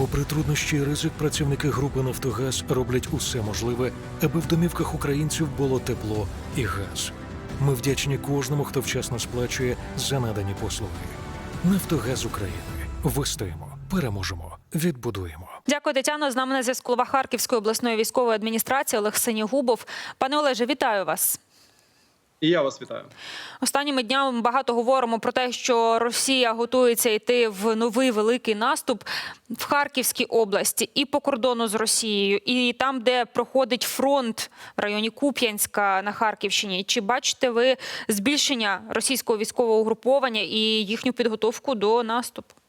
Попри труднощі і ризик, працівники групи Нафтогаз роблять усе можливе, аби в домівках українців було тепло і газ. Ми вдячні кожному, хто вчасно сплачує за надані послуги. Нафтогаз України. Вистоїмо, переможемо, відбудуємо. Дякую, Тетяно. З нами на зв'язку Харківської обласної військової адміністрації Олег Синігубов. Пане Олеже, вітаю вас. І я вас вітаю. Останніми днями багато говоримо про те, що Росія готується йти в новий великий наступ в Харківській області і по кордону з Росією, і там, де проходить фронт в районі Куп'янська на Харківщині. Чи бачите ви збільшення російського військового угруповання і їхню підготовку до наступу?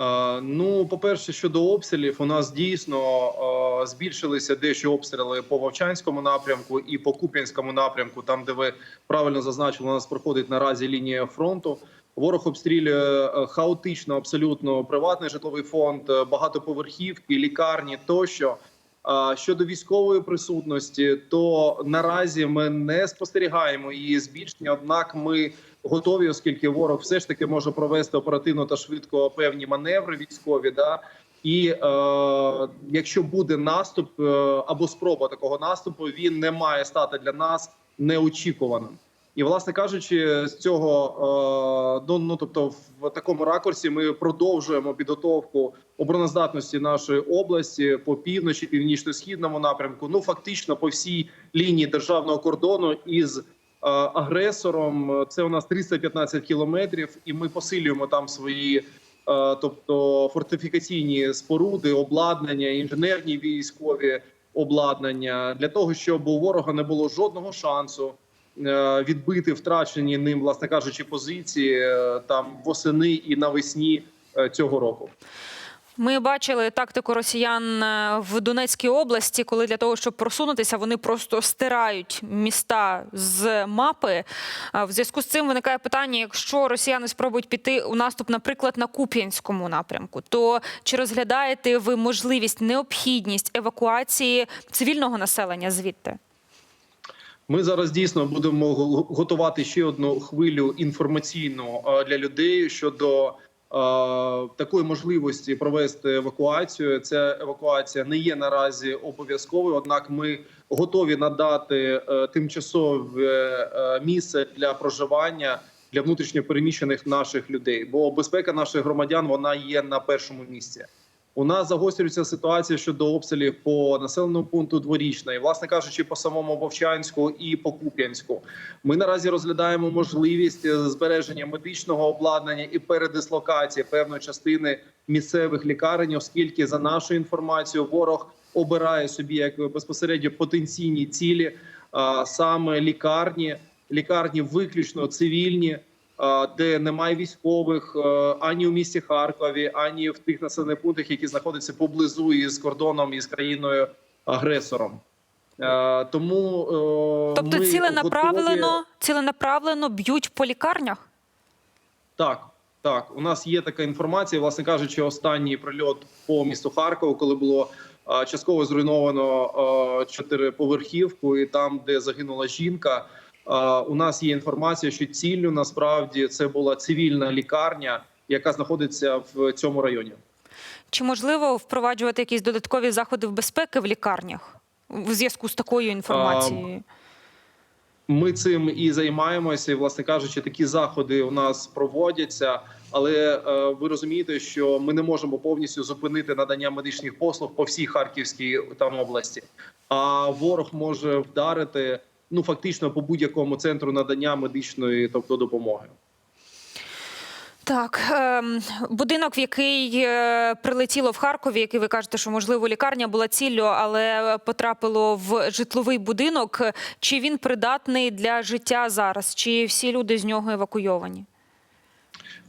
Е, ну, по-перше, щодо обстрілів, у нас дійсно е, збільшилися дещо обстріли по Вовчанському напрямку і по Куп'янському напрямку, там де ви правильно зазначили, у нас проходить наразі лінія фронту. Ворог обстрілює е, хаотично, абсолютно приватний житловий фонд, е, багатоповерхівки, лікарні тощо. Щодо військової присутності, то наразі ми не спостерігаємо її збільшення однак, ми готові, оскільки ворог все ж таки може провести оперативно та швидко певні маневри військові. Да і е, якщо буде наступ е, або спроба такого наступу, він не має стати для нас неочікуваним. І, власне кажучи, з цього е, ну, ну тобто, в такому ракурсі ми продовжуємо підготовку обороноздатності нашої області по півночі, північно-східному напрямку. Ну фактично по всій лінії державного кордону із е, агресором. Це у нас 315 кілометрів, і ми посилюємо там свої. е, Тобто фортифікаційні споруди, обладнання, інженерні військові обладнання для того, щоб у ворога не було жодного шансу відбити втрачені ним, власне кажучи, позиції е, там восени і навесні е, цього року. Ми бачили тактику росіян е, в Донецькій області, коли для того, щоб просунутися, вони просто стирають міста з мапи. В зв'язку з цим виникає питання: якщо росіяни спробують піти у наступ, наприклад, на Куп'янському напрямку, то чи розглядаєте ви можливість, необхідність евакуації цивільного населення звідти? Ми зараз дійсно будемо го- готувати ще одну хвилю інформаційну для людей щодо такої можливості провести евакуацію. Ця евакуація не є наразі обов'язковою однак, ми готові надати е, тимчасове е, місце для проживання для внутрішньопереміщених наших людей. Бо безпека наших громадян вона є на першому місці. У нас загострюється ситуація щодо обстрілів по населеному пункту дворічна, і власне кажучи, по самому Вовчанську і по Куп'янську. Ми наразі розглядаємо можливість е, збереження медичного обладнання і передислокації певної частини місцевих лікарень, оскільки за нашою інформацією, ворог обирає собі як безпосередньо потенційні цілі, саме лікарні, лікарні виключно цивільні. А, Де немає військових е, ані у місті Харкові, ані в тих населених пунктах, які знаходяться поблизу із кордоном із країною агресором. Е, Тому е, Тобто, ми ціленаправлено, готові- ціленаправлено б'ють по лікарнях? Так, так. У нас є така інформація. Власне кажучи, останній прильот по місту Харкову, коли було частково зруйновано чотириповерхівку, і там, де загинула жінка. У нас є інформація, що ціллю насправді це була цивільна лікарня, яка знаходиться в цьому районі. Чи можливо впроваджувати якісь додаткові заходи в безпеки в лікарнях в зв'язку з такою інформацією? Ми цим і займаємося. І, власне кажучи, такі заходи у нас проводяться. Але е, ви розумієте, що ми не можемо повністю зупинити надання медичних послуг по всій Харківській там області. А ворог може вдарити ну фактично по будь-якому центру надання медичної, тобто допомоги. Так, ем, будинок, в який е, прилетіло в Харкові, який ви кажете, що можливо лікарня була ціллю, але потрапило в житловий будинок. Чи він придатний для життя зараз? Чи всі люди з нього евакуйовані?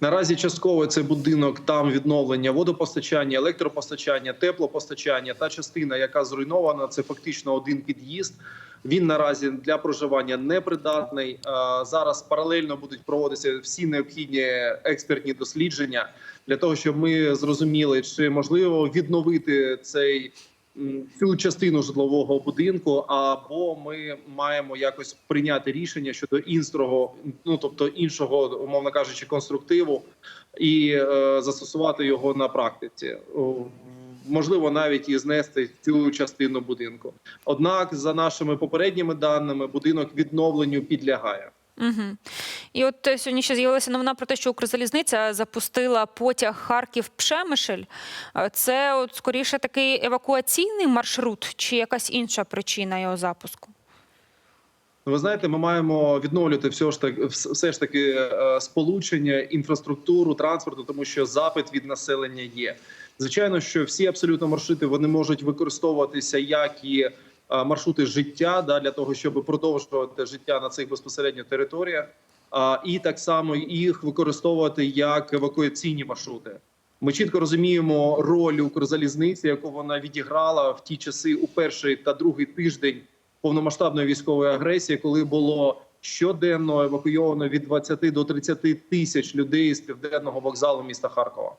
Наразі частково це будинок там відновлення водопостачання, електропостачання, теплопостачання. Та частина, яка зруйнована, це фактично один під'їзд. Він наразі для проживання непридатний. Е, Зараз паралельно будуть проводитися всі необхідні експертні дослідження для того, щоб ми зрозуміли, чи можливо відновити цей цю частину житлового будинку, або ми маємо якось прийняти рішення щодо іншого, ну тобто іншого, умовно кажучи, конструктиву, і е, застосувати його на практиці. Можливо, навіть і знести цю частину будинку. Однак, за нашими попередніми даними, будинок відновленню підлягає. Угу. І от е, сьогодні ще з'явилася новина про те, що Укрзалізниця запустила потяг Харків-Пшемишель. Е, Це от скоріше такий евакуаційний маршрут чи якась інша причина його запуску? Ну, Ви знаєте, ми маємо відновлювати все ж таки все ж таки сполучення, інфраструктуру, транспорту, тому що запит від населення є. Звичайно, що всі абсолютно маршрути вони можуть використовуватися як і маршрути життя, да, для того, щоб продовжувати життя на цих безпосередньо територіях, а, і так само їх використовувати як евакуаційні маршрути. Ми чітко розуміємо роль Укрзалізниці, яку вона відіграла в ті часи у перший та другий тиждень повномасштабної військової агресії, коли було щоденно евакуйовано від 20 до 30 тисяч людей з південного вокзалу міста Харкова.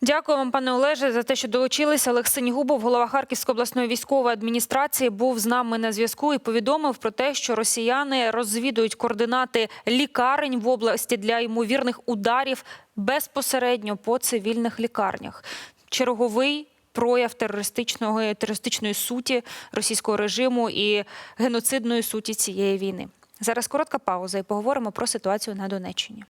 Дякую вам, пане Олеже, за те, що долучилися. Олег Синігубов, голова Харківської обласної військової адміністрації, був з нами на зв'язку і повідомив про те, що росіяни розвідують координати лікарень в області для ймовірних ударів безпосередньо по цивільних лікарнях. Черговий прояв терористичного терористичної суті російського режиму і геноцидної суті цієї війни. Зараз коротка пауза і поговоримо про ситуацію на Донеччині.